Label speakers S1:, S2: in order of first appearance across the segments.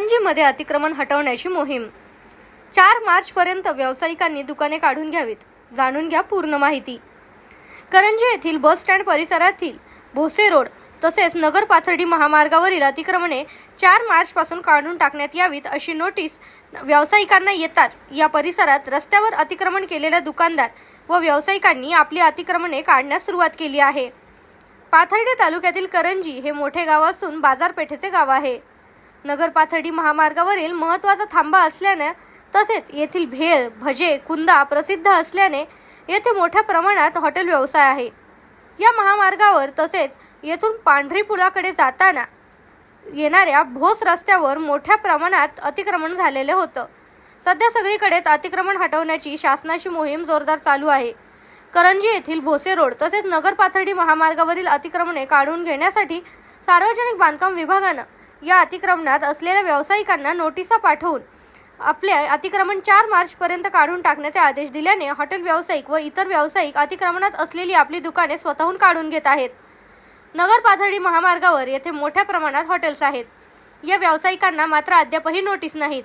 S1: करंजीमध्ये अतिक्रमण हटवण्याची मोहीम. चार मार्चपर्यंत व्यावसायिकांनी दुकाने काढून घ्यावीत. जाणून घ्या पूर्ण माहिती. करंजी येथील बस स्टँड परिसरातील भोसे रोड तसेच नगर पाथर्डी महामार्गावरील अतिक्रमणे चार मार्चपासून काढून टाकण्यात यावीत अशी नोटीस व्यावसायिकांना येताच या परिसरात रस्त्यावर अतिक्रमण केलेल्या दुकानदार व व्यावसायिकांनी आपली अतिक्रमणे काढण्यास सुरुवात केली आहे. पाथर्डी तालुक्यातील करंजी हे मोठे गाव असून बाजारपेठेचे गाव आहे. नगर पाथर्डी महामार्गावरील महत्त्वाचा थांबा असल्याने तसेच येथील भेळ भजे कुंदा प्रसिद्ध असल्याने येथे मोठ्या प्रमाणात हॉटेल व्यवसाय आहे. या महामार्गावर तसेच येथून पांढरी पुलाकडे जाताना येणाऱ्या भोस रस्त्यावर मोठ्या प्रमाणात अतिक्रमण झालेले होतं. सध्या सगळीकडेच अतिक्रमण हटवण्याची शासनाची मोहीम जोरदार चालू आहे. करंजी येथील भोसे रोड तसेच नगर पाथर्डी महामार्गावरील अतिक्रमणे काढून घेण्यासाठी सार्वजनिक बांधकाम विभागानं या अतिक्रमणात असलेल्या व्यावसायिकांना नोटिसा पाठवून आपले अतिक्रमण चार मार्चपर्यंत काढून टाकण्याचे आदेश दिल्याने हॉटेल व्यावसायिक व इतर व्यावसायिक अतिक्रमणात असलेली आपली दुकाने स्वतःहून काढून घेत आहेत. नगर पाथर्डी महामार्गावर येथे मोठ्या प्रमाणात हॉटेल्स आहेत. या व्यावसायिकांना मात्र अद्यापही नोटीस नाहीत.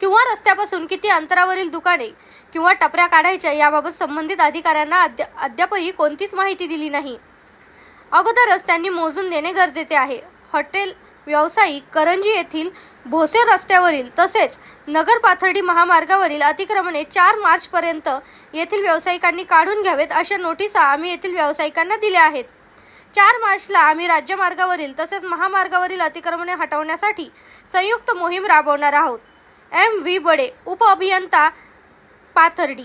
S1: किंवा रस्त्यापासून किती अंतरावरील दुकाने किंवा टपऱ्या काढायच्या याबाबत संबंधित अधिकाऱ्यांना अद्या अद्यापही कोणतीच माहिती दिली नाही. अगोदरच त्यांनी मोजून देणे गरजेचे आहे. हॉटेल व्यावसायिक करंजी येथील भोसे रस्त्यावरील तसेच नगर पाथर्डी महामार्गावरील अतिक्रमणे चार मार्चपर्यंत येथील व्यावसायिकांनी काढून घ्यावेत अशा नोटिसा आम्ही येथील व्यावसायिकांना दिल्या आहेत. चार मार्चला आम्ही राज्यमार्गावरील तसेच महामार्गावरील अतिक्रमणे हटवण्यासाठी संयुक्त मोहीम राबवणार आहोत. एम व्ही बडे उपअभियंता पाथर्डी